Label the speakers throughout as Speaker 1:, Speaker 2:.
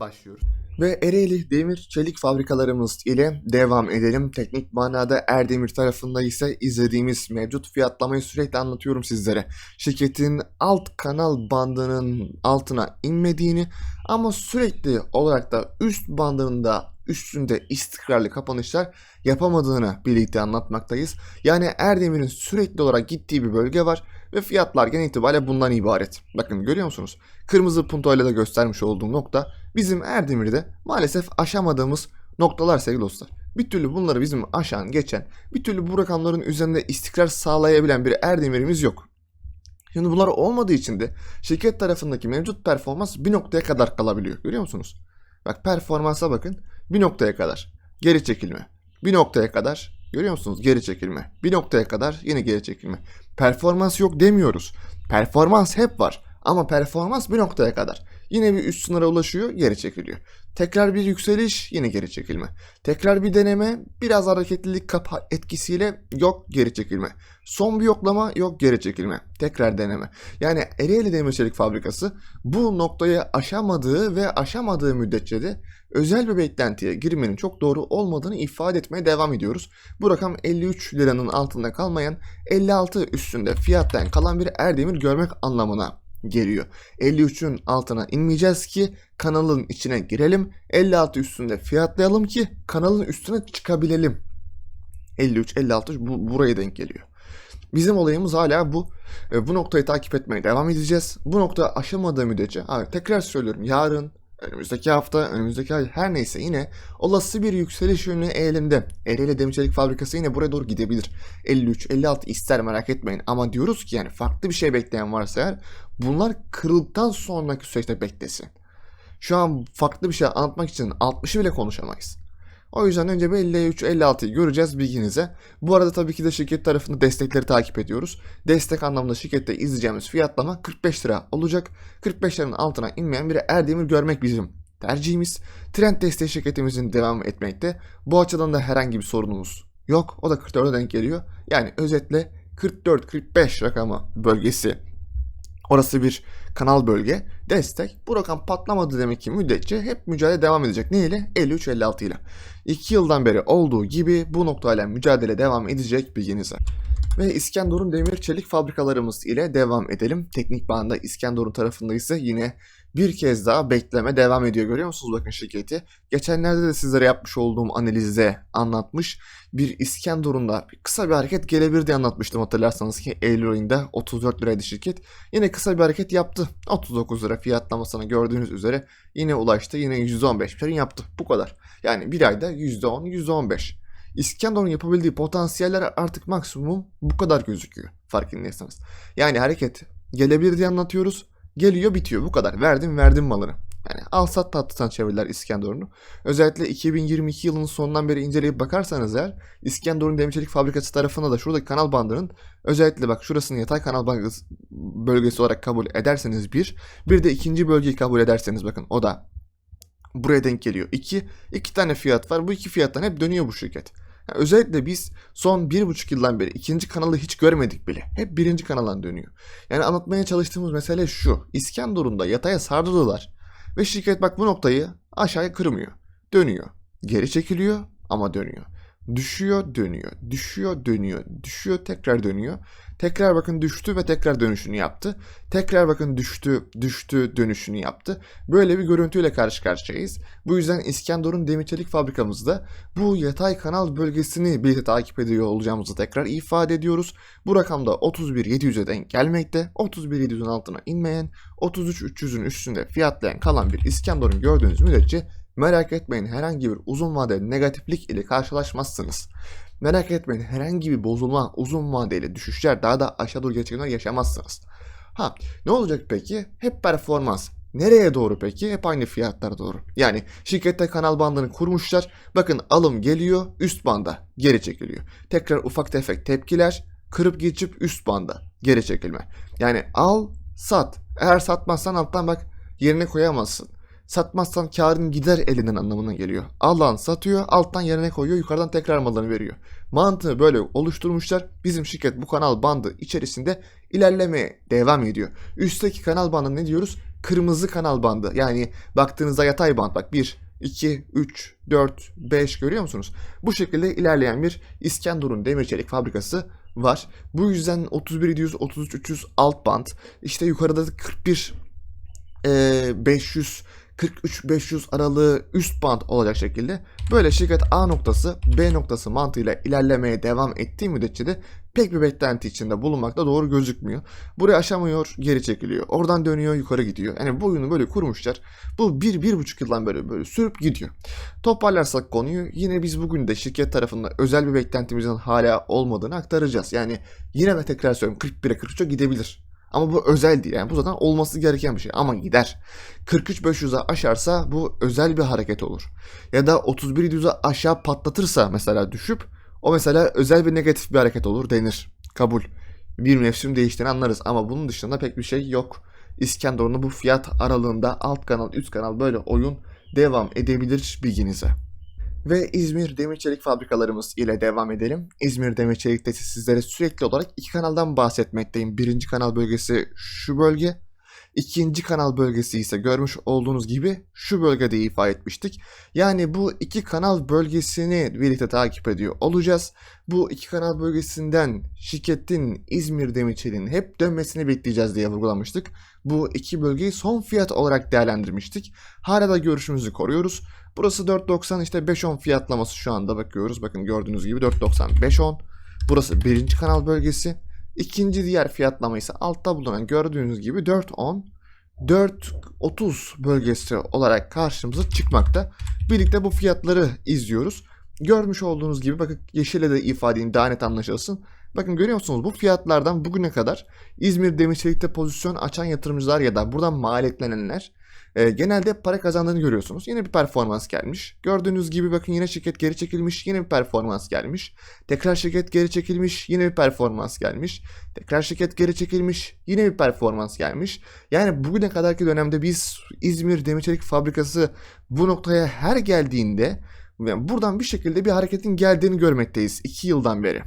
Speaker 1: başlıyoruz. Ve Ereğli Demir Çelik fabrikalarımız ile devam edelim. Teknik manada Erdemir tarafında ise izlediğimiz mevcut fiyatlamayı sürekli anlatıyorum sizlere. Şirketin alt kanal bandının altına inmediğini ama sürekli olarak da üst bandının üstünde istikrarlı kapanışlar yapamadığını birlikte anlatmaktayız. Yani Erdemir'in sürekli olarak gittiği bir bölge var ve fiyatlar genel itibariyle bundan ibaret. Bakın görüyor musunuz? Kırmızı puntoyla da göstermiş olduğum nokta bizim Erdemir'de maalesef aşamadığımız noktalar sevgili dostlar. Bir türlü bunları bizim aşan geçen, bir türlü bu rakamların üzerinde istikrar sağlayabilen bir Erdemir'imiz yok. Şimdi bunlar olmadığı için de şirket tarafındaki mevcut performans bir noktaya kadar kalabiliyor. Görüyor musunuz? Bak performansa bakın bir noktaya kadar geri çekilme. Bir noktaya kadar görüyor musunuz geri çekilme. Bir noktaya kadar yine geri çekilme. Performans yok demiyoruz. Performans hep var ama performans bir noktaya kadar. Yine bir üst sınıra ulaşıyor geri çekiliyor. Tekrar bir yükseliş yine geri çekilme. Tekrar bir deneme biraz hareketlilik kapa etkisiyle yok geri çekilme. Son bir yoklama yok geri çekilme. Tekrar deneme. Yani Ereğli Demir Çelik Fabrikası bu noktayı aşamadığı ve aşamadığı müddetçe de özel bir beklentiye girmenin çok doğru olmadığını ifade etmeye devam ediyoruz. Bu rakam 53 liranın altında kalmayan 56 üstünde fiyattan kalan bir Erdemir görmek anlamına geliyor. 53'ün altına inmeyeceğiz ki kanalın içine girelim. 56 üstünde fiyatlayalım ki kanalın üstüne çıkabilelim. 53 56 bu buraya denk geliyor. Bizim olayımız hala bu. E, bu noktayı takip etmeye devam edeceğiz. Bu nokta aşamadığı müddetçe, abi tekrar söylüyorum yarın, önümüzdeki hafta, önümüzdeki ay her neyse yine olası bir yükseliş yönü eğilimde. Ereğli Demir Çelik Fabrikası yine buraya doğru gidebilir. 53, 56 ister merak etmeyin. Ama diyoruz ki yani farklı bir şey bekleyen varsa eğer bunlar kırıldıktan sonraki süreçte beklesin. Şu an farklı bir şey anlatmak için 60'ı bile konuşamayız. O yüzden önce bir 53, 56'yı göreceğiz bilginize. Bu arada tabii ki de şirket tarafında destekleri takip ediyoruz. Destek anlamında şirkette izleyeceğimiz fiyatlama 45 lira olacak. 45 liranın altına inmeyen bir Erdemir görmek bizim tercihimiz. Trend desteği şirketimizin devam etmekte. Bu açıdan da herhangi bir sorunumuz yok. O da 44'e denk geliyor. Yani özetle 44-45 rakamı bölgesi Orası bir kanal bölge. Destek. Bu rakam patlamadı demek ki müddetçe hep mücadele devam edecek. Ne ile? 53-56 ile. 2 yıldan beri olduğu gibi bu noktayla mücadele devam edecek bilginize. Ve İskenderun demir çelik fabrikalarımız ile devam edelim. Teknik bağında İskenderun tarafında ise yine bir kez daha bekleme devam ediyor. Görüyor musunuz bakın şirketi? Geçenlerde de sizlere yapmış olduğum analizde anlatmış. Bir İskenderun'da kısa bir hareket gelebilir diye anlatmıştım hatırlarsanız ki Eylül ayında 34 liraydı şirket. Yine kısa bir hareket yaptı. 39 lira fiyatlamasına gördüğünüz üzere yine ulaştı. Yine %15 prim yaptı. Bu kadar. Yani bir ayda %10, %15. İskenderun yapabildiği potansiyeller artık maksimum bu kadar gözüküyor farkındaysanız. Yani hareket gelebilir diye anlatıyoruz. Geliyor bitiyor bu kadar. Verdim verdim malını. Yani al sat tatlısan çevirirler İskenderun'u. Özellikle 2022 yılının sonundan beri inceleyip bakarsanız eğer İskenderun Demirçelik Fabrikası tarafında da şuradaki kanal bandının özellikle bak şurasını yatay kanal bölgesi, bölgesi olarak kabul ederseniz bir. Bir de ikinci bölgeyi kabul ederseniz bakın o da buraya denk geliyor. İki, iki tane fiyat var. Bu iki fiyattan hep dönüyor bu şirket. Yani özellikle biz son bir buçuk yıldan beri ikinci kanalı hiç görmedik bile. Hep birinci kanaldan dönüyor. Yani anlatmaya çalıştığımız mesele şu. İskenderun'da yataya sardılar. Ve şirket bak bu noktayı aşağıya kırmıyor. Dönüyor. Geri çekiliyor ama dönüyor. Düşüyor, dönüyor. Düşüyor, dönüyor. Düşüyor, tekrar dönüyor. Tekrar bakın düştü ve tekrar dönüşünü yaptı. Tekrar bakın düştü, düştü, dönüşünü yaptı. Böyle bir görüntüyle karşı karşıyayız. Bu yüzden İskenderun Demirçelik fabrikamızda bu yatay kanal bölgesini birlikte takip ediyor olacağımızı tekrar ifade ediyoruz. Bu rakamda 31.700'e denk gelmekte. 31.700'ün altına inmeyen, 33.300'ün üstünde fiyatlayan kalan bir İskenderun gördüğünüz müddetçe Merak etmeyin herhangi bir uzun vadeli negatiflik ile karşılaşmazsınız. Merak etmeyin herhangi bir bozulma, uzun vadeli düşüşler daha da aşağı doğru geçenler yaşamazsınız. Ha ne olacak peki? Hep performans. Nereye doğru peki? Hep aynı fiyatlara doğru. Yani şirkette kanal bandını kurmuşlar. Bakın alım geliyor üst banda geri çekiliyor. Tekrar ufak tefek tepkiler kırıp geçip üst banda geri çekilme. Yani al sat. Eğer satmazsan alttan bak yerine koyamazsın. Satmazsan karın gider elinden anlamına geliyor. Alan satıyor, alttan yerine koyuyor, yukarıdan tekrar malını veriyor. Mantığı böyle oluşturmuşlar. Bizim şirket bu kanal bandı içerisinde ilerlemeye devam ediyor. Üstteki kanal bandı ne diyoruz? Kırmızı kanal bandı. Yani baktığınızda yatay band bak 1, 2, 3, 4, 5 görüyor musunuz? Bu şekilde ilerleyen bir İskenderun demir çelik fabrikası var. Bu yüzden 31 700, 33 300 alt band. İşte yukarıda da 41 e, 500 43 500 aralığı üst band olacak şekilde böyle şirket A noktası B noktası mantığıyla ilerlemeye devam ettiği müddetçe de pek bir beklenti içinde bulunmakta doğru gözükmüyor. Burayı aşamıyor, geri çekiliyor. Oradan dönüyor, yukarı gidiyor. Yani bu oyunu böyle kurmuşlar. Bu bir, bir buçuk yıldan böyle böyle sürüp gidiyor. Toparlarsak konuyu yine biz bugün de şirket tarafında özel bir beklentimizin hala olmadığını aktaracağız. Yani yine ve tekrar söylüyorum 41'e 43'e gidebilir. Ama bu özel değil. Yani bu zaten olması gereken bir şey. Ama gider. 43-500'e aşarsa bu özel bir hareket olur. Ya da 31-700'e aşağı patlatırsa mesela düşüp o mesela özel bir negatif bir hareket olur denir. Kabul. Bir mevsim değiştiğini anlarız ama bunun dışında pek bir şey yok. İskenderun'da bu fiyat aralığında alt kanal üst kanal böyle oyun devam edebilir bilginize. Ve İzmir Demir Çelik fabrikalarımız ile devam edelim. İzmir Demir Çelik'te sizlere sürekli olarak iki kanaldan bahsetmekteyim. Birinci kanal bölgesi şu bölge. İkinci kanal bölgesi ise görmüş olduğunuz gibi şu bölgede ifa etmiştik. Yani bu iki kanal bölgesini birlikte takip ediyor olacağız. Bu iki kanal bölgesinden şirketin İzmir Demirçeli'nin hep dönmesini bekleyeceğiz diye vurgulamıştık. Bu iki bölgeyi son fiyat olarak değerlendirmiştik. Hala da görüşümüzü koruyoruz. Burası 4.90 işte 5.10 fiyatlaması şu anda bakıyoruz. Bakın gördüğünüz gibi 4.90 5.10. Burası birinci kanal bölgesi. İkinci diğer fiyatlama ise altta bulunan gördüğünüz gibi 4.10 4.30 bölgesi olarak karşımıza çıkmakta. Birlikte bu fiyatları izliyoruz. Görmüş olduğunuz gibi bakın yeşile de ifade edeyim daha net anlaşılsın. Bakın görüyor musunuz bu fiyatlardan bugüne kadar İzmir Demirçelik'te pozisyon açan yatırımcılar ya da buradan maliyetlenenler e, genelde para kazandığını görüyorsunuz. Yine bir performans gelmiş. Gördüğünüz gibi bakın yine şirket geri çekilmiş. Yine bir performans gelmiş. Tekrar şirket geri çekilmiş. Yine bir performans gelmiş. Tekrar şirket geri çekilmiş. Yine bir performans gelmiş. Yani bugüne kadarki dönemde biz İzmir Demirçelik Fabrikası bu noktaya her geldiğinde yani buradan bir şekilde bir hareketin geldiğini görmekteyiz 2 yıldan beri.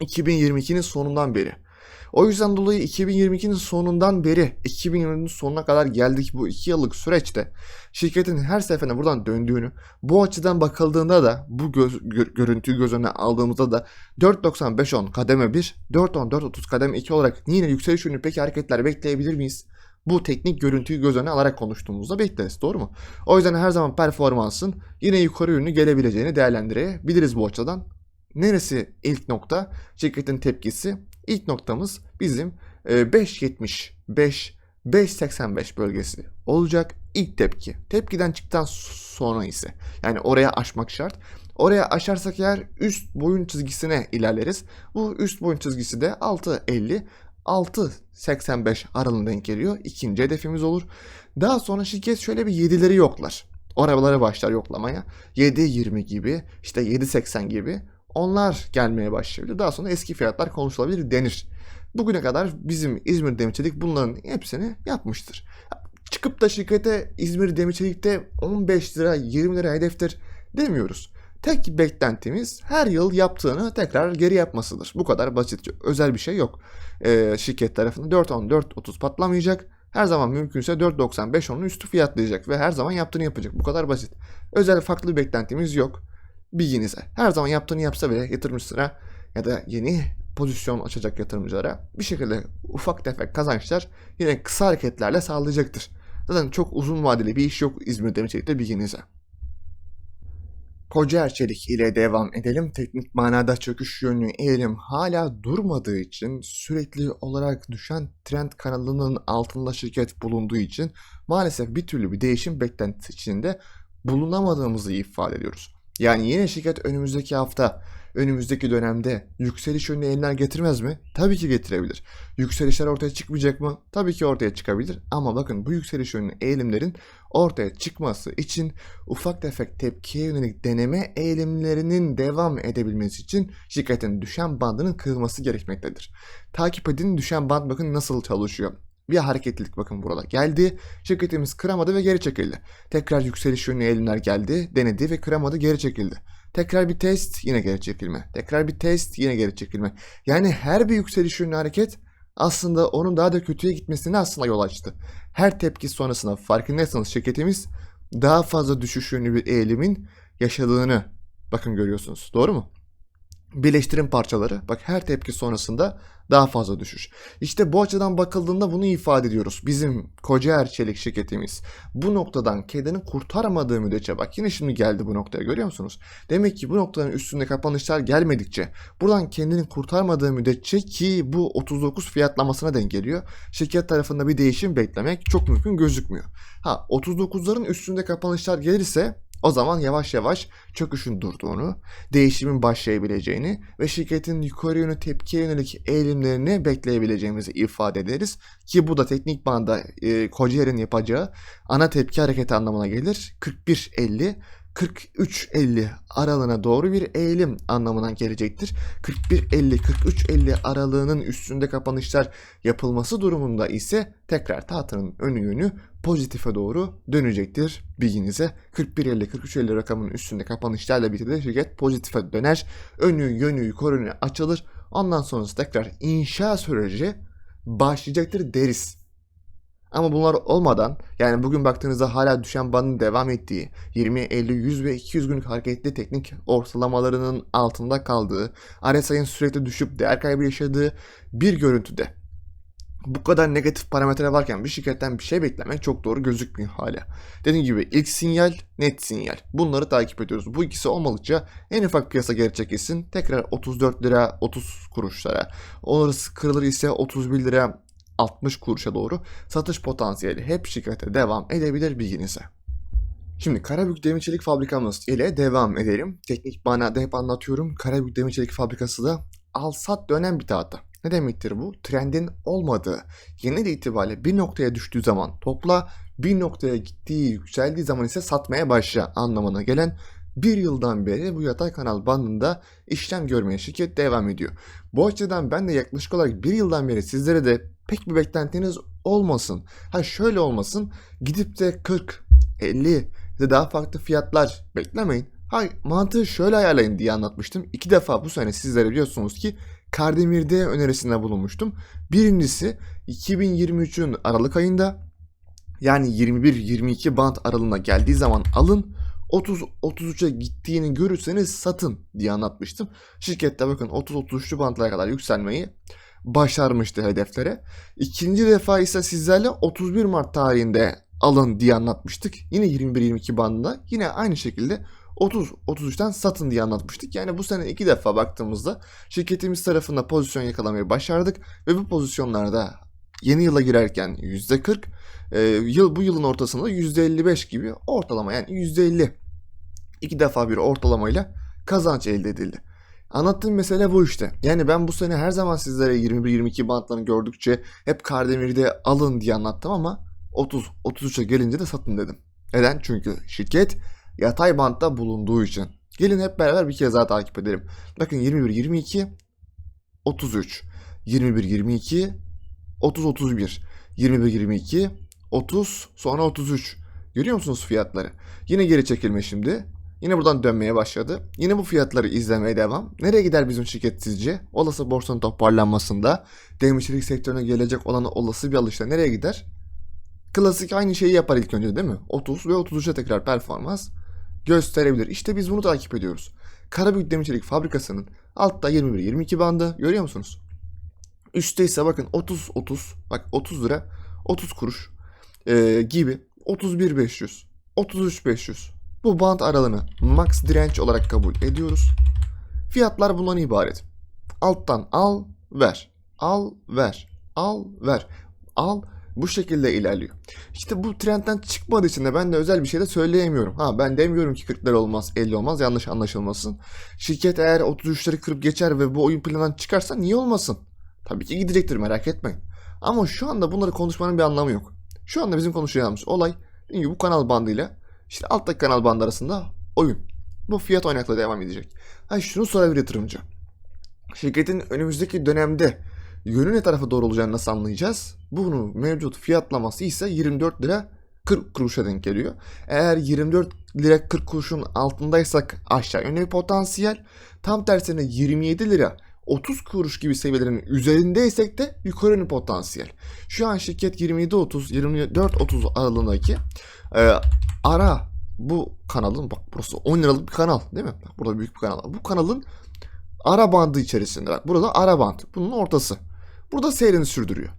Speaker 1: 2022'nin sonundan beri. O yüzden dolayı 2022'nin sonundan beri 2020'nin sonuna kadar geldik bu 2 yıllık süreçte şirketin her seferinde buradan döndüğünü bu açıdan bakıldığında da bu göz, gö- görüntüyü göz önüne aldığımızda da 4.95-10 kademe 1, 4.10-4.30 kademe 2 olarak yine yükseliş yönlü peki hareketler bekleyebilir miyiz? Bu teknik görüntüyü göz önüne alarak konuştuğumuzda bekleriz doğru mu? O yüzden her zaman performansın yine yukarı yönlü gelebileceğini değerlendirebiliriz bu açıdan. Neresi ilk nokta? Şirketin tepkisi. İlk noktamız bizim e, 5.70, 5, 5.85 bölgesi olacak ilk tepki. Tepkiden çıktıktan sonra ise yani oraya aşmak şart. Oraya aşarsak eğer üst boyun çizgisine ilerleriz. Bu üst boyun çizgisi de 6.50 6.85 aralığına denk geliyor. İkinci hedefimiz olur. Daha sonra şirket şöyle bir 7'leri yoklar. Oralara başlar yoklamaya. 7.20 gibi işte 7.80 gibi onlar gelmeye başlayabilir. Daha sonra eski fiyatlar konuşulabilir denir. Bugüne kadar bizim İzmir Demirçelik bunların hepsini yapmıştır. Çıkıp da şirkete İzmir Demirçelik'te 15 lira 20 lira hedeftir demiyoruz. Tek beklentimiz her yıl yaptığını tekrar geri yapmasıdır. Bu kadar basit. Özel bir şey yok. Ee, şirket tarafında 4.10 4.30 patlamayacak. Her zaman mümkünse 4.95 onun üstü fiyatlayacak ve her zaman yaptığını yapacak. Bu kadar basit. Özel farklı bir beklentimiz yok bilginize. Her zaman yaptığını yapsa bile yatırımcılara ya da yeni pozisyon açacak yatırımcılara bir şekilde ufak tefek kazançlar yine kısa hareketlerle sağlayacaktır. Zaten çok uzun vadeli bir iş yok İzmir Demirçelik'te bilginize. Kocaer Çelik ile devam edelim. Teknik manada çöküş yönlü eğilim hala durmadığı için sürekli olarak düşen trend kanalının altında şirket bulunduğu için maalesef bir türlü bir değişim beklentisi içinde bulunamadığımızı ifade ediyoruz. Yani yine şirket önümüzdeki hafta, önümüzdeki dönemde yükseliş yönlü eğilimler getirmez mi? Tabii ki getirebilir. Yükselişler ortaya çıkmayacak mı? Tabii ki ortaya çıkabilir. Ama bakın bu yükseliş yönlü eğilimlerin ortaya çıkması için ufak tefek tepkiye yönelik deneme eğilimlerinin devam edebilmesi için şirketin düşen bandının kırılması gerekmektedir. Takip edin düşen band bakın nasıl çalışıyor. Bir hareketlilik bakın burada geldi. Şirketimiz kıramadı ve geri çekildi. Tekrar yükseliş yönlü eğilimler geldi, denedi ve kıramadı, geri çekildi. Tekrar bir test, yine geri çekilme. Tekrar bir test, yine geri çekilme. Yani her bir yükseliş yönlü hareket aslında onun daha da kötüye gitmesine aslında yol açtı. Her tepki sonrasında farkındaysanız şirketimiz daha fazla düşüş yönlü bir eğilimin yaşadığını bakın görüyorsunuz. Doğru mu? Birleştirin parçaları. Bak her tepki sonrasında daha fazla düşüş. İşte bu açıdan bakıldığında bunu ifade ediyoruz. Bizim Kocaer Çelik şirketimiz bu noktadan kendini kurtaramadığı müddetçe bak yine şimdi geldi bu noktaya görüyor musunuz? Demek ki bu noktanın üstünde kapanışlar gelmedikçe buradan kendini kurtarmadığı müddetçe ki bu 39 fiyatlamasına denk geliyor. Şirket tarafında bir değişim beklemek çok mümkün gözükmüyor. Ha 39'ların üstünde kapanışlar gelirse o zaman yavaş yavaş çöküşün durduğunu, değişimin başlayabileceğini ve şirketin yukarı yönlü tepkiye yönelik eğilimlerini bekleyebileceğimizi ifade ederiz. Ki bu da teknik banda e, Kocaer'in yapacağı ana tepki hareketi anlamına gelir. 41.50 43.50 aralığına doğru bir eğilim anlamına gelecektir. 41.50-43.50 aralığının üstünde kapanışlar yapılması durumunda ise tekrar tahtanın önü yönü pozitife doğru dönecektir bilginize. 41.50-43.50 rakamının üstünde kapanışlarla birlikte şirket pozitife döner. Önü yönü yukarı açılır. Ondan sonrası tekrar inşa süreci başlayacaktır deriz. Ama bunlar olmadan yani bugün baktığınızda hala düşen bandın devam ettiği 20, 50, 100 ve 200 günlük hareketli teknik ortalamalarının altında kaldığı, RSI'nin sürekli düşüp değer kaybı yaşadığı bir görüntüde bu kadar negatif parametre varken bir şirketten bir şey beklemek çok doğru gözükmüyor hala. Dediğim gibi ilk sinyal, net sinyal. Bunları takip ediyoruz. Bu ikisi olmadıkça en ufak piyasa geri çekilsin. Tekrar 34 lira 30 kuruşlara. Orası kırılır ise 31 lira 60 kuruşa doğru satış potansiyeli hep şirkete devam edebilir bilginize. Şimdi Karabük Demir Çelik Fabrikamız ile devam edelim. Teknik manada hep anlatıyorum. Karabük Demir Çelik Fabrikası da al-sat dönen bir tahta. Ne demektir bu? Trendin olmadığı, genel itibariyle bir noktaya düştüğü zaman topla, bir noktaya gittiği, yükseldiği zaman ise satmaya başla anlamına gelen bir yıldan beri bu yatay kanal bandında işlem görmeye şirket devam ediyor. Bu açıdan ben de yaklaşık olarak bir yıldan beri sizlere de pek bir beklentiniz olmasın. Ha şöyle olmasın, gidip de 40, 50 ya daha farklı fiyatlar beklemeyin. Hay mantığı şöyle ayarlayın diye anlatmıştım. İki defa bu sene sizlere biliyorsunuz ki Kardemir'de önerisinde bulunmuştum. Birincisi 2023'ün Aralık ayında yani 21-22 band aralığına geldiği zaman alın 30-33'e gittiğini görürseniz satın diye anlatmıştım. Şirkette bakın 30-33'lü bantlara kadar yükselmeyi başarmıştı hedeflere. İkinci defa ise sizlerle 31 Mart tarihinde alın diye anlatmıştık. Yine 21-22 bandında yine aynı şekilde 30-33'ten satın diye anlatmıştık. Yani bu sene iki defa baktığımızda şirketimiz tarafında pozisyon yakalamayı başardık ve bu pozisyonlarda yeni yıla girerken %40, e, yıl bu yılın ortasında %55 gibi ortalama yani %50 iki defa bir ortalamayla kazanç elde edildi. Anlattığım mesele bu işte. Yani ben bu sene her zaman sizlere 21-22 bantlarını gördükçe hep Kardemir'de alın diye anlattım ama 30-33'e gelince de satın dedim. Neden? Çünkü şirket yatay bantta bulunduğu için. Gelin hep beraber bir kez daha takip edelim. Bakın 21-22, 33, 21-22, 30-31, 21-22, 30, sonra 33. Görüyor musunuz fiyatları? Yine geri çekilme şimdi. Yine buradan dönmeye başladı. Yine bu fiyatları izlemeye devam. Nereye gider bizim şirket sizce? Olası borsanın toparlanmasında, demircilik sektörüne gelecek olan olası bir alışta nereye gider? Klasik aynı şeyi yapar ilk önce değil mi? 30 ve 33'e tekrar performans gösterebilir. İşte biz bunu takip ediyoruz. Karabük Demirçelik Fabrikası'nın altta 21-22 bandı görüyor musunuz? Üstte ise bakın 30-30 bak 30 lira 30 kuruş e, gibi 31-500 33-500 bu band aralığını max direnç olarak kabul ediyoruz. Fiyatlar bundan ibaret. Alttan al ver al ver al ver al Bu şekilde ilerliyor. İşte bu trendten çıkmadığı için de ben de özel bir şey de söyleyemiyorum. Ha ben demiyorum ki 40 lira olmaz 50 olmaz yanlış anlaşılmasın. Şirket eğer 33'leri kırıp geçer ve bu oyun planından çıkarsa niye olmasın? Tabii ki gidecektir merak etmeyin. Ama şu anda bunları konuşmanın bir anlamı yok. Şu anda bizim konuşacağımız olay bu kanal bandıyla işte alttaki kanal bandı arasında oyun. Bu fiyat oynakla devam edecek. Ha şunu sorabilir yatırımcı. Şirketin önümüzdeki dönemde yönü ne tarafa doğru olacağını nasıl anlayacağız? Bunun mevcut fiyatlaması ise 24 lira 40 kuruşa denk geliyor. Eğer 24 lira 40 kuruşun altındaysak aşağı yönlü bir potansiyel. Tam tersine 27 lira 30 kuruş gibi seviyelerin üzerindeysek de yukarı yönlü potansiyel. Şu an şirket 27-30, 24-30 aralığındaki e, ara bu kanalın bak burası 10 liralık bir kanal değil mi? Bak burada büyük bir kanal. Bu kanalın ara bandı içerisinde. Bak burada ara band. Bunun ortası. Burada seyrini sürdürüyor.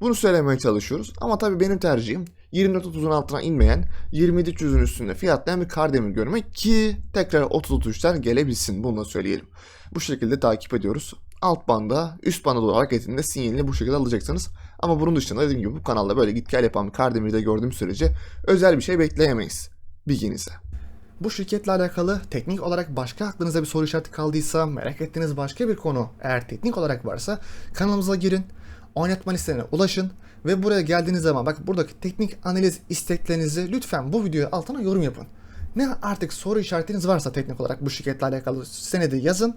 Speaker 1: Bunu söylemeye çalışıyoruz. Ama tabii benim tercihim 24-30'un altına inmeyen 27-300'ün üstünde fiyatlayan bir kardemir görmek ki tekrar 30-33'ler gelebilsin. Bunu da söyleyelim. Bu şekilde takip ediyoruz. Alt banda, üst banda doğru hareketinde sinyalini bu şekilde alacaksınız. Ama bunun dışında dediğim gibi bu kanalda böyle git gel yapan bir kardemiri de gördüğüm sürece özel bir şey bekleyemeyiz. Bilginize. Bu şirketle alakalı teknik olarak başka aklınıza bir soru işareti kaldıysa, merak ettiğiniz başka bir konu eğer teknik olarak varsa kanalımıza girin, oynatma listelerine ulaşın ve buraya geldiğiniz zaman bak buradaki teknik analiz isteklerinizi lütfen bu videoya altına yorum yapın. Ne artık soru işaretiniz varsa teknik olarak bu şirketle alakalı senedi yazın